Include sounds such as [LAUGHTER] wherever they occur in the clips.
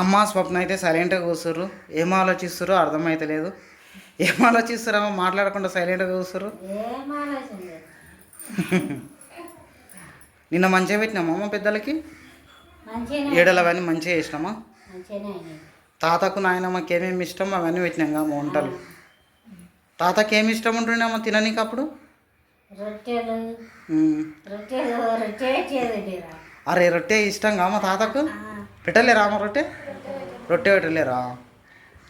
అమ్మ స్వప్న అయితే సైలెంట్గా కూర్చుర్రు ఏం ఆలోచిస్తుర్రో అర్థమైతలేదు. ఏం ఆలోచిస్తారమ్మా మాట్లాడకుండా సైలెంట్గా కూర్చుర్రు లేదు. నిన్న మంచిగా పెట్టినామా అమ్మ పెద్దలకి? మంచిగానే ఏడలు అవన్నీ మంచిగా చేసినామా? తాతకు నాయనమ్మకి ఏమేమి ఇష్టం అవన్నీ పెట్టినాం అమ్మ వంటలు. తాతకి ఏమి ఇష్టం ఉంటుండేమో తిననీకి అప్పుడు? అరే రొట్టె ఇష్టంగా అమ్మ తాతకు? పెట్టలేరా అమ్మ రొట్టె? రొట్టె పెట్టలేరా?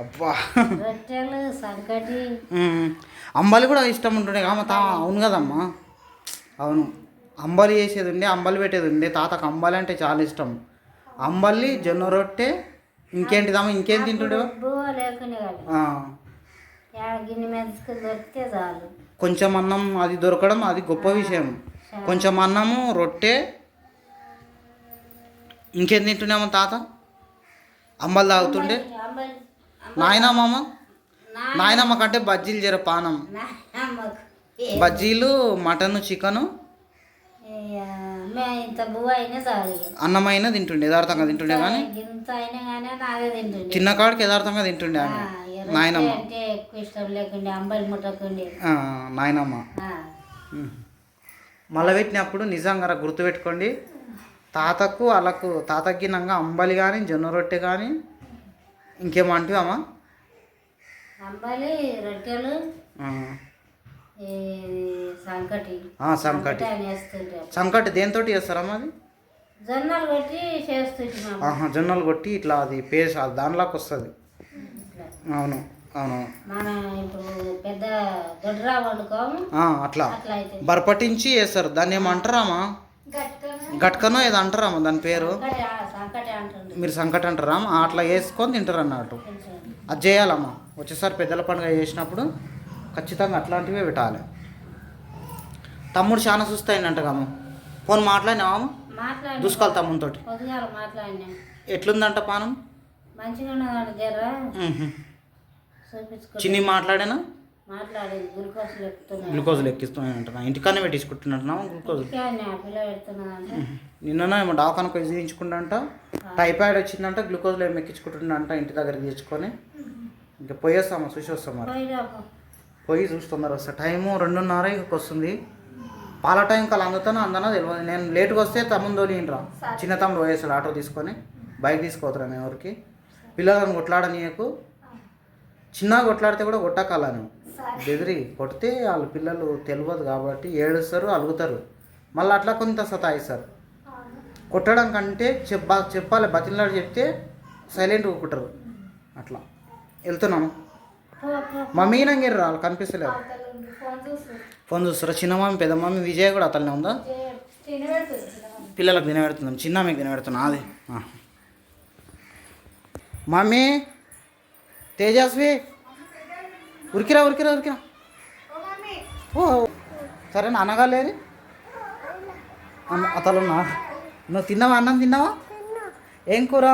అబ్బా. రొట్టెలు సంకటి. ఉమ్. అంబలి కూడా ఇష్టం ఉంటుండే. అమ్మ తా అవును కదమ్మా. అవును. అంబలి చేసేది ఉండే అంబలి పెట్టేది ఉండే. తాతకు అంబలి అంటే చాలా ఇష్టం. అంబలి జొన్న రొట్టె ఇంకేంటిదమ్మా ఇంకేం తింటుండే? కొంచెం అన్నం అది దొరకడం అది గొప్ప విషయం. కొంచెం అన్నము రొట్టె. ఇంకేం తింటుండేమో తాత? అంబలి తాగుతుండే. నాయనమ్మ? నాయనమ్మ. కంటే బజ్జీలు జర పానం? బజ్జీలు మటన్ చికెను. అన్నమైన తింటుండే యథార్థంగా తింటుండే కానీ? చిన్న కాడికి యథార్థంగా తింటుండే ఆమె. నాయనమ్మ. నాయనమ్మ. మళ్ళీ పెట్టినప్పుడు నిజంగా గుర్తుపెట్టుకోండి. తాతకు వాళ్ళకు తాతకి నంగా అంబలి కానీ జొన్న రొట్టె కానీ ఇంకేమంటివమ్మా అంబలి రొట్టెలు సంకటి. సంకటి. సంకటి దేంతో చేస్తారమ్మా అది? జొన్నలు కొట్టి చేస్తుంటున్నాం జొన్నలు కొట్టి ఇట్లా అది పేస్ అది దానిలోకి వస్తుంది. అవును అవును. మనం ఇప్పుడు పెద్ద దొడ్రా వండుకోము అట్లా. బరపటించి వేస్తారు దాన్ని ఏమంటారామా గట్కనో ఏదో అంటారామా దాని పేరు? మీరు సంకట అంటారా అట్లా వేసుకొని తింటారు అన్నట్టు. అది చేయాలమ్మా. వచ్చేసారి పెద్దల పండుగ చేసినప్పుడు ఖచ్చితంగా అట్లాంటివే పెట్టాలి. తమ్ముడు చాలా సుస్థ అయిందంటగమ్మ ఫోన్ మాట్లాడినావా మాట్లాడి చూసుకోవాలి మాట్లాడినా. ఎట్లుందంట పానం? చిన్ని మాట్లాడేనా? మాట్లాడేది గ్లూకోజ్ ఎక్కుతున్నాను గ్లూకోజ్ లెక్కిస్తున్నాయంటున్నా. ఇంటికన్నా పెట్టించుకుంటున్నట్టున్నావా గ్లూకోజ్? నిన్న ఏమో డాకానికి చూపించుకుంటా టైఫాయిడ్ వచ్చిందంట గ్లూకోజ్లో ఏమి ఎక్కించుకుంటుండంట ఇంటి దగ్గరికి తెచ్చుకొని ఇంకా పోయేస్తామా చూసి వస్తాం మరి పోయిరా పోయి చూసి తొందర వస్తా టైము రెండున్నర వస్తుంది పాల టైం కల అందుతానో అందనో తెలియదు నేను లేట్గా వస్తే తమ్ముని తోలిండ్రా. చిన్న తమ్ముడు పోయేస్తాడు ఆటో తీసుకొని. బైక్ తీసుకోవద్దురా మేము ఎవరికి. పిల్లలను కొట్లాడనీయకు. చిన్నగా కొట్లాడితే కూడా కొట్టకాల బెదిరి కొడితే వాళ్ళ పిల్లలు తెలియదు కాబట్టి ఏడుస్తారు అలుగుతారు. మళ్ళీ అట్లా కొంత సతాయిస్తారు. కొట్టడం కంటే చెప్ప చెప్పాలి బతిలాడు చెప్తే సైలెంట్గా కుట్టరు. అట్లా. వెళ్తున్నాను. మమ్మీ నంగిర్రు వాళ్ళు కనిపిస్తలేరు. ఫోన్ చూస్తారా? చిన్న మమ్మీ పెద్ద మమ్మీ విజయ కూడా అతనే ఉందా? పిల్లలకు తినబెడుతున్నాం. చిన్న మీకు తినబెడుతున్నా. అది మమ్మీ తేజస్వి ఉరికిరా ఉరికిరా ఉరికిరా. ఓ సరే నాన్నగా లేరు. అతలు నువ్వు తిన్నావా? అన్నం తిన్నావా? ఏం కూర?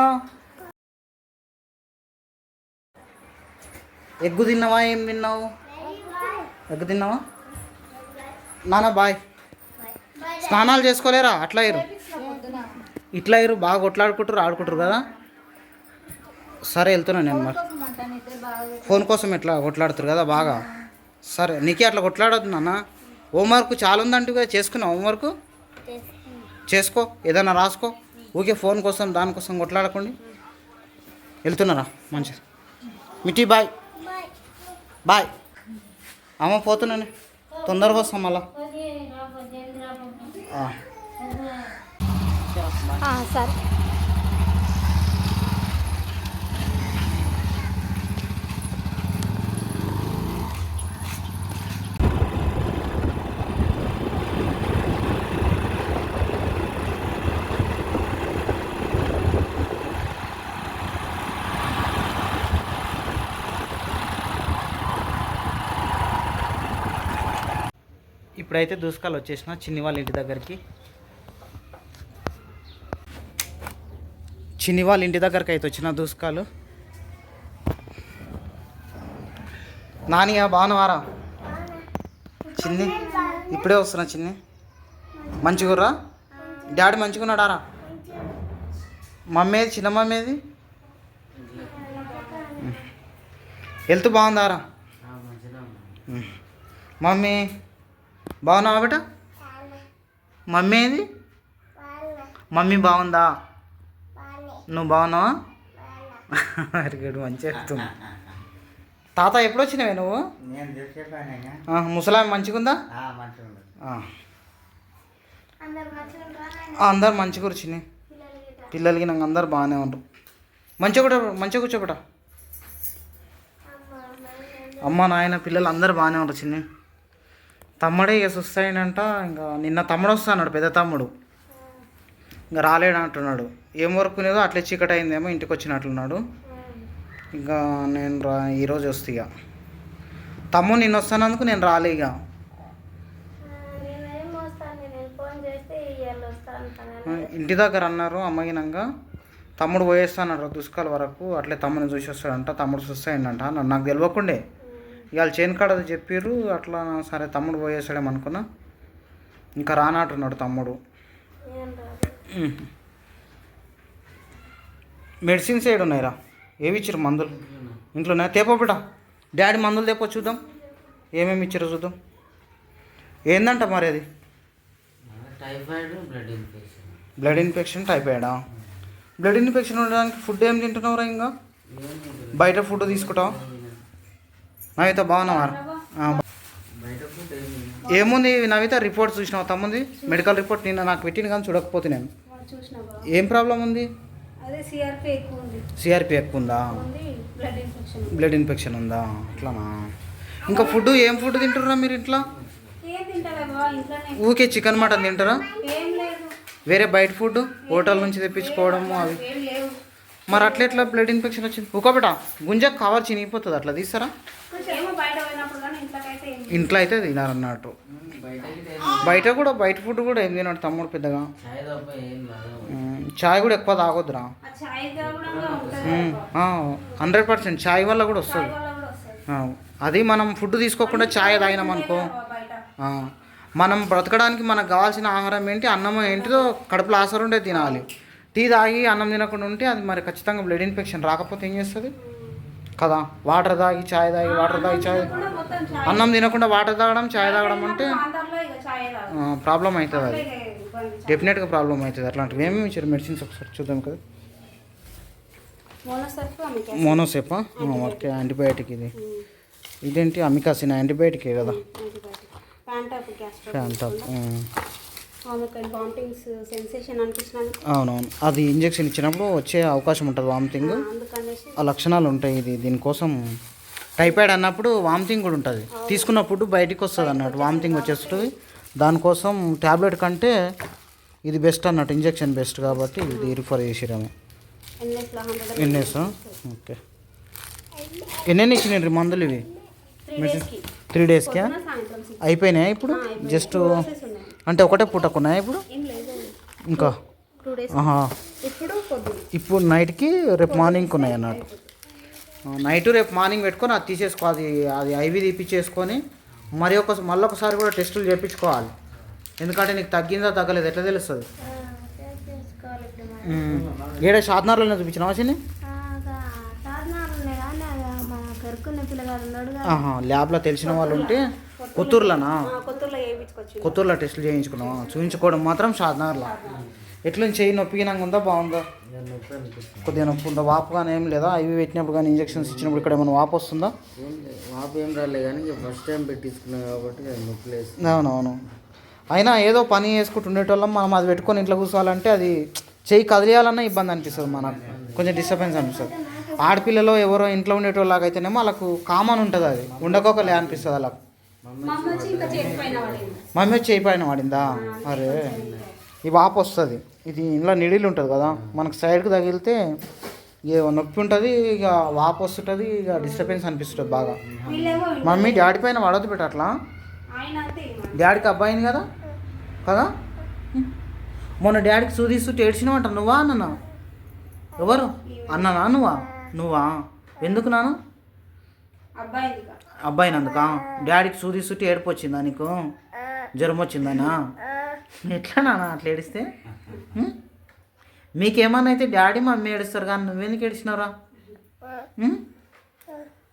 ఎగ్గు తిన్నావా? ఏం తిన్నావు? ఎగ్గు తిన్నావా? నాన్న బాయ్. స్నానాలు చేసుకోలేరా? అట్లా ఇరు. ఇట్లా ఇరు బాగా కొట్లాడుకుంటారు ఆడుకుంటారు కదా? సరే వెళ్తున్నా నేను మరి. ఫోన్ కోసం ఎట్లా కొట్లాడుతారు కదా బాగా. సరే నీకే అట్లా కొట్లాడొద్దు నాన్న. హోంవర్క్ చాలా ఉందంటే కదా చేసుకున్నావు హోంవర్క్? చేసుకో ఏదైనా రాసుకో. ఊకే ఫోన్ కోసం దానికోసం కొట్లాడకండి. వెళ్తున్నారా? మంచిది. మిటీ బాయ్. బాయ్. అమ్మ పోతున్నాను. తొందరగా వస్తాం మళ్ళా. సరే. ఇప్పుడైతే దూసుకాలు వచ్చేసిన చిన్ని వాళ్ళ ఇంటి దగ్గరికి. చిన్ని వాళ్ళ ఇంటి దగ్గరికి అయితే వచ్చిన దూసుకాలు నానియా బాగున్నావారా చిన్ని ఇప్పుడే వస్తున్నా చిన్ని. మంచిగుర్రా? డాడీ మంచిగున్నాడారా? మమ్మీ ఏది చిన్న మమ్మీ ఏది హెల్త్ బాగుందారా. మమ్మీ బాగున్నావా బేట? మమ్మీ ఏది? మమ్మీ బాగుందా? నువ్వు బాగున్నావా? వెరీ గుడ్ మంచిగా చెప్తుంది. తాత ఎప్పుడు వచ్చినావే నువ్వు? ముసలామె మంచిగా ఉందా మంచిగా ఉండదు ఆ. ఆ, అందరు మంచిగా కూర్చుని. పిల్లలకి నాకు అందరు బాగానే ఉంటారు మంచిగా కూడా మంచిగా కూర్చోబెట అమ్మ నాయన పిల్లలు అందరు బాగానే ఉంటారు చిన్ని. తమ్ముడే ఇక సుస్తాయినంట ఇంకా నిన్న తమ్ముడు వస్తాడు పెద్ద తమ్ముడు. ఇంకా రాలేడు అంటున్నాడు. ఏం వర్క్ ఉన్నదో అట్లే చీకటి అయిందేమో ఇంటికి వచ్చినట్లున్నాడు ఇంకా నేను రా ఈరోజు వస్తా ఇక. తమ్ముడు నిన్న వస్తానందుకు నేను రాలే ఇక. ఇంటి దగ్గర అన్నారు అమ్మగినంగా తమ్ముడు పోయేస్తానన్నారు దుష్కాల వరకు. అట్లే తమ్ముని చూసి వస్తాడంట తమ్ముడు చూస్తాయంట నాకు తెలియకుండే. ఇవాళ చేను కాడది చెప్పిర్రు అట్లా సరే తమ్ముడు పోయేస్తాడేమో అనుకున్నా. ఇంకా రానట్టున్నాడు తమ్ముడు. మెడిసిన్స్ ఏడు ఉన్నాయిరా? ఏవి ఇచ్చారు మందులు? ఇంట్లోనే? తేపో బిడ్డ. డాడీ మందులు తేపో చూద్దాం. ఏమేమి ఇచ్చారో చూద్దాం. ఏందంట మరి అది? Typhoid blood infection. Blood infection టైఫాయిడా? Blood infection ఉండడానికి ఫుడ్ ఏం తింటున్నావురా ఇంకా? బయట ఫుడ్ తీసుకుంటావు? నవిత బాగున్నావా? ఏముంది నవిత రిపోర్ట్ చూసినావు? తమ్ముంది? మెడికల్ రిపోర్ట్ నిన్న నాకు పెట్టిన కానీ చూడకపోతే నేను. ఏం ప్రాబ్లం ఉంది? సిఆర్పి ఎక్కువ ఉంది. బ్లడ్ ఇన్ఫెక్షన్ ఉందా? అట్లానా? ఇంకా ఫుడ్ ఏం ఫుడ్ తింటారా మీరు ఇంట్లో? ఊకే చికెన్ మటన్ తింటారా? వేరే బయట ఫుడ్ హోటల్ నుంచి తెప్పించుకోవడము అవి. మరి అట్లా ఎట్లా బ్లడ్ ఇన్ఫెక్షన్ వచ్చింది? ఊకోబెట గుంజ కవర్ చినిగిపోతుంది అట్లా తీస్తారా? ఇంట్లో అయితే తినారన్నట్టు బయట కూడా బయట ఫుడ్ కూడా ఏం తినాడు తమ్ముడు పెద్దగా. చాయ్ కూడా ఎక్కువ తాగొద్దురా. హండ్రెడ్ పర్సెంట్ చాయ్ వల్ల కూడా వస్తుంది. అది మనం ఫుడ్ తీసుకోకుండా చాయ్ తాగినాం అనుకో మనం బ్రతకడానికి మనకు కావాల్సిన ఆహారం ఏంటి అన్నం ఏంటిదో కడుపులో ఆసరు ఉండే తినాలి. టీ తాగి అన్నం తినకుండా ఉంటే అది మరి ఖచ్చితంగా బ్లడ్ ఇన్ఫెక్షన్ రాకపోతే ఏం చేస్తుంది? కదా వాటర్ తాగి చాయ్ తాగి వాటర్ తాగి ఛాయ్ అన్నం తినకుండా వాటర్ తాగడం చాయ్ తాగడం అంటే ఛాయ్ ప్రాబ్లం అవుతుంది అది. డెఫినెట్గా ప్రాబ్లం అవుతుంది అట్లాంటివి. ఏమేమి ఇచ్చారు? మెడిసిన్స్ ఒకసారి చూద్దాం కదా. మోనోసేపా ఓకే యాంటీబయాటిక్ ఇది. ఇదేంటి? అమికాసిన్ యాంటీబయాటికే కదా? ఫ్యాంటాప్ ఆమెకు వామిటింగ్స్ సెన్సేషన్ అనిపించినాను అవునవును. అది ఇంజెక్షన్ ఇచ్చినప్పుడు వచ్చే అవకాశం ఉంటుంది వామిటింగ్. అందుకనేసి. ఆ లక్షణాలు ఉంటాయి ఇది దీనికోసం. టైఫాయిడ్ అన్నప్పుడు వామిటింగ్ కూడా ఉంటుంది. తీసుకున్నప్పుడు బయటికి వస్తుంది అన్నట్టు వామిటింగ్ వచ్చేస్తుంది. దానికోసం ట్యాబ్లెట్ కంటే ఇది బెస్ట్ అన్నట్టు ఇంజెక్షన్ బెస్ట్ కాబట్టి ఇది రిఫర్ చేసిరాము ఎన్ఎస్ ఓకే. ఎన్నెన్ని ఇచ్చినారు మందులు ఇవి? త్రీ డేస్కి. అయిపోయినాయి ఇప్పుడు? జస్ట్ అంటే ఒకటే పూటకున్నాయి ఇప్పుడు? ఇంకా? ఇప్పుడు నైట్కి రేపు మార్నింగ్కి ఉన్నాయి అన్నట్టు నైట్ రేపు మార్నింగ్ పెట్టుకొని అది తీసేసుకో అది అది ఐవి తీపిచ్చేసుకొని మరి ఒక మళ్ళీ ఒకసారి కూడా టెస్టులు చేయించుకోవాలి ఎందుకంటే నీకు తగ్గిందా తగ్గలేదు ఎట్లా తెలుస్తుంది. ఏడా షాద్నార్లోనే చూపించినావా చిన్ని సాధనాలు ఉన్నాయి కానీ అది మా కరుక్కున్న పిల్లగాడు ఉన్నాడు కదా. ఆహా ల్యాబ్లో తెలిసిన వాళ్ళు ఉంటే కొత్తూరులోనా? కొత్తూరులో టెస్టులు చేయించుకున్నావా? చూపించుకోవడం మాత్రం షాద్నార్లో ఎట్లా చెయ్యి నొప్పిగినాక ఉందా బాగుందా? కొద్దిగా నొప్పి ఉందా? వాపు కానీ ఏం లేదా? అవి పెట్టినప్పుడు కానీ ఇంజెక్షన్స్ ఇచ్చినప్పుడు ఇక్కడ ఏమైనా వాపు వస్తుందా? వాపు ఏం రాలే కానీ ఫస్ట్ టైం పెట్టించుకున్నాం కాబట్టి నొప్పి లేదు. అవునవును. అయినా ఏదో పని చేసుకుంటూ ఉండేటోళ్ళం మనం అది పెట్టుకొని ఇంట్లో కూర్చోవాలంటే అది చెయ్యి కదిలియాలన్నా ఇబ్బంది అనిపిస్తుంది మనకు. కొంచెం డిస్టర్బెన్స్ అనిపిస్తుంది. ఆడపిల్లలో ఎవరో ఇంట్లో ఉండేటోళ్ళకైతేనేమో వాళ్ళకు కామన్ ఉంటుంది అది. ఉండకోకలే అనిపిస్తుంది వాళ్ళకు. మమ్మీ వచ్చి అయిపోయిన వాడిందా? అరే. ఈ వాపు వస్తుంది. ఇది ఇంట్లో నిడిలు ఉంటుంది కదా. మనకు సైడ్కి తగిలితే ఇక నొప్పి ఉంటుంది ఇక వాపు వస్తుంటుంది ఇక డిస్టర్బెన్స్ అనిపిస్తుంది బాగా. మమ్మీ డాడీ పైన పడవద్దు పెట్ట అట్లా. డాడీకి అబ్బాయిని కదా? కదా? మొన్న డాడీకి సూదిస్తూ ఏడ్చినవంట నువ్వా అన్న ఎవరు? అన్ననా నువ్వా? నువ్వా? ఎందుకు నాన్న? అబ్బాయిది ఇక. అబ్బాయిని అందుకా డాడీకి సూదిస్తూ ఏడుపు వచ్చిందా నీకు? జ్వరం వచ్చిందనా? ఎట్లా నాన్న అట్లా ఏడిస్తే? మీకేమన్నా అయితే డాడీ మమ్మీ ఏడుస్తారు కానీ నువ్వెందుకు ఏడిచినారా ఉం?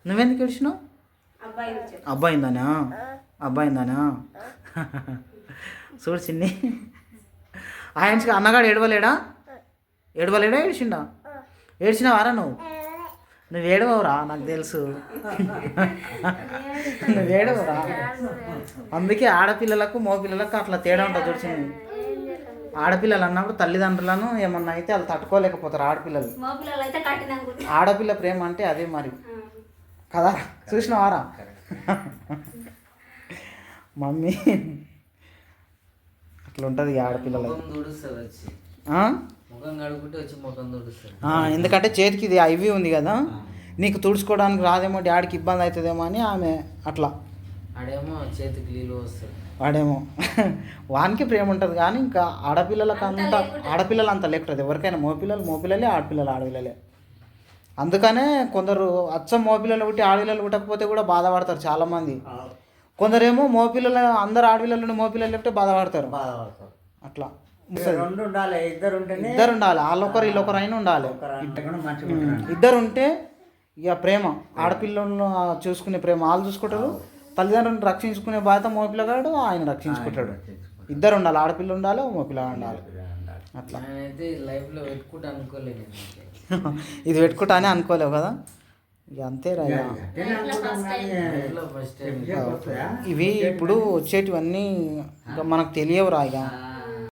నువ్వెందుకు ఏడ్చినావు? అబ్బాయి అబ్బాయిందానా? అబ్బాయిందానా? చూడు చిన్ని. ఆయనకి అన్నగాడు ఏడవలేడా? ఏడవలేడా? ఏడిచిండా? ఏడ్చినావారా నువ్వు? నువ్వు ఏడవరా నాకు తెలుసు. నువ్వు ఏడవరా అందుకే ఆడపిల్లలకు మగపిల్లలకు అట్లా తేడా ఉంటుంది చూసింది ఆడపిల్లలు అన్నప్పుడు తల్లిదండ్రులను ఏమన్నా అయితే వాళ్ళు తట్టుకోలేకపోతారు ఆడపిల్లలు. ఆడపిల్ల ప్రేమ అంటే అదే మరి. కదా? చూసినవారా మమ్మీ. అట్లా ఉంటుంది ఈ ఆడపిల్లలు ఎందుకంటే చేతికి ఇది ఐవి ఉంది కదా. నీకు తుడుచుకోవడానికి రాదేమో డాడీకి ఇబ్బంది అవుతుందేమో అని ఆమె అట్లా. ఆడేమో చేతికి నీళ్ళు వస్తుంది వాడేమో వానికి ప్రేమ ఉంటుంది కానీ ఇంకా ఆడపిల్లలకు అంత ఆడపిల్లలు అంత లేకుంటుంది. ఎవరికైనా మోపిల్లలు మోపిల్లలే ఆడపిల్లలు ఆడపిల్లలే. అందుకనే కొందరు అచ్చం మోపిల్లలు పుట్టి ఆడపిల్లలు పుట్టకపోతే కూడా బాధపడతారు చాలామంది. కొందరేమో మోపిల్లలు అందరు ఆడపిల్లలు మోపిల్లలు లేకపోతే బాధపడతారు. బాధపడతారు. అట్లా. రెండు ఉండాలి ఇద్దరు ఉంటేనే ఇద్దరు ఉండాలి వాళ్ళొకరు వీళ్ళొకరు అయినా ఉండాలి. ఇద్దరు ఉంటే ఇక ప్రేమ. ఆడపిల్లలను చూసుకునే ప్రేమ. వాళ్ళు చూసుకుంటారు. తల్లిదండ్రులను రక్షించుకునే బాధ్యత మోపిల్లగాడు ఆయన రక్షించుకుంటాడు. ఇద్దరు ఉండాలి ఆడపిల్ల ఉండాలి మోపిల్ల ఉండాలి. అట్లా. నేనైతే లైఫ్లో పెట్టుకుంటా అనుకోలేదు [LAUGHS] ఇది పెట్టుకుంటానే అనుకోలేవు కదా? ఇక అంతే రా ఇక. లైఫ్లో ఫస్ట్ టైం ఇవి ఇప్పుడు వచ్చేటివన్నీ ఇక మనకు తెలియవు ఇక.